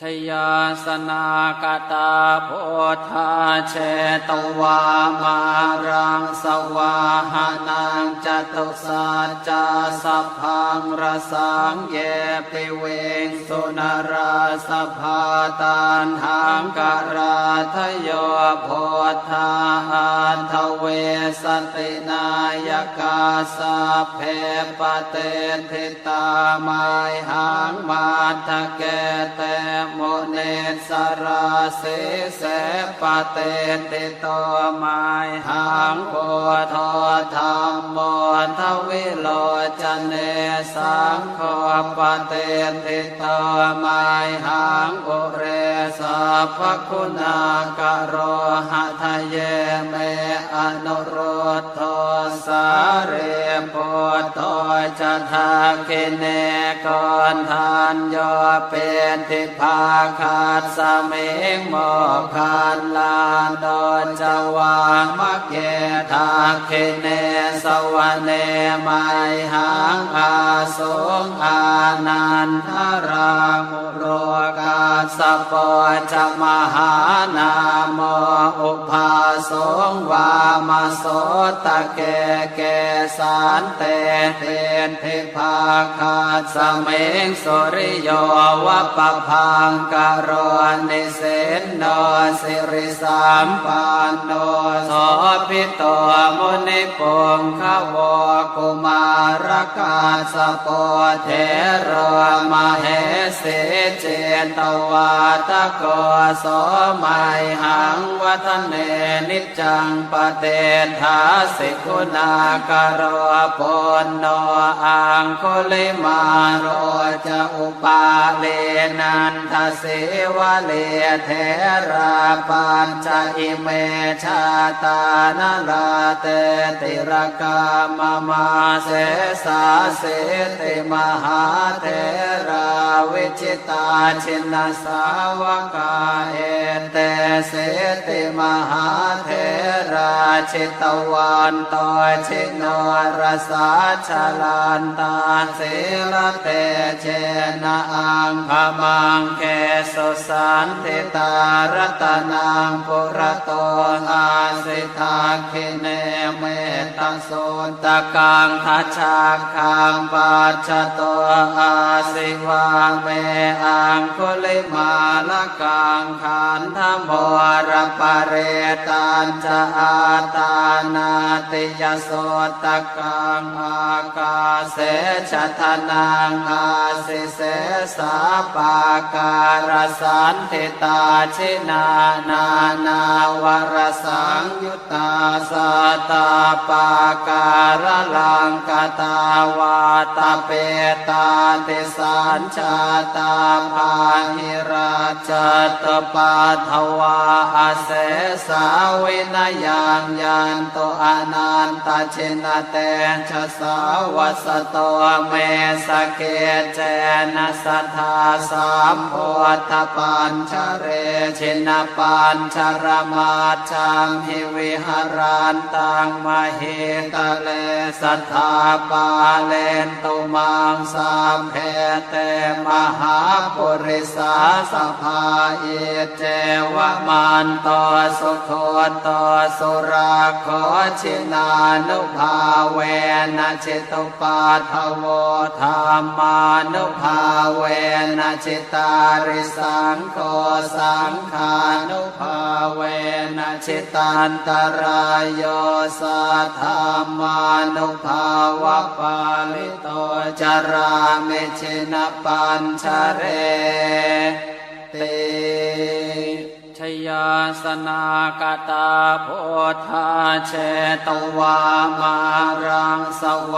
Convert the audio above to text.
ชยาสนากตาโพธาเชตวามารังสวาหานัง ตุสัจจะสัพพังรสังเยปิเวงสุนราสภาตันหังการาทโยโพธาอันทเวสตินายกาสาเพปเตทิตามายหังมาทะเกเตโมเนสราเสเสปเตติโตมายหังโพธธรรมโมทวิโลจเนสังโฆปเตติตตมายหังอุเรสัพพคุณากะโรหะทะเยเมอนุโรธโท สาเรโพโตจะทาคิเนกอนทานโยเป็นทิพาคาดสเมงโมคานลานดอนจวางมะเกทาคิเนสวเนไมหังอาสงอานันทรามุโราสปอจมหานามอุปาสงวามโสตะเกเกสานเตเทนเทพาคาสเมงสุริโยวะปะพังกโรนิเสนโนสิริสามปานโนโสพิโตมุนิปงขวกุมา กาสปเทโรมาเหสิเจตวาตะโกโสมัยหังวัฒเนนิจังปเตทาสิกุณากโรปนโนอังคุลิมาโรจะอุปาเลนันทเสวะเลเทราปัญจอิเมชาตานลาเตติรกามมาเสสเสติมหาเทระ วิจิตาชินสาวกาเอเตเสติมหาเทราชิตวันตชิโนรสาชลันตาสิลเตเชนะอังพมังเกสุสันติตารตนังปุระโตอาสิทาคิเนเมตโสตะกังทัชชาคังปัจจโตอาสิวาเมอังคุลิมาลกังขันธโมรปะเรตันจะอาตานาติยโสตกังอากาเสชะทนังอาสิเสสาปาการสันติตาชินานานาวรสังยุตตาสตาปาการลังกตาวาตาเปตาติสัญชาตาภาหิราชตปาทวาอาเสสาวินยังยันโตอนันตชินเตชะสาวัสโตเมสเกเจนะสัทธาสามโพธปัญชเรชินปัญชรมาชังหิวิหารันตังมเหตเลสัทธาปาเลนตุมังสามเพเตมหาปุริสาสภาเอเจวมันตสุโคตสุราขอชินานุภาเวนะจิตุปาทโวธรรมานุภาเวนะจิตาริสังโฆสังขานุภาเวนะจิตันตรายโยสัทธามานุภาวะปาลิโตจารามิชินปัญชเรติชยาสนากตาโพธาเชตวามารังสว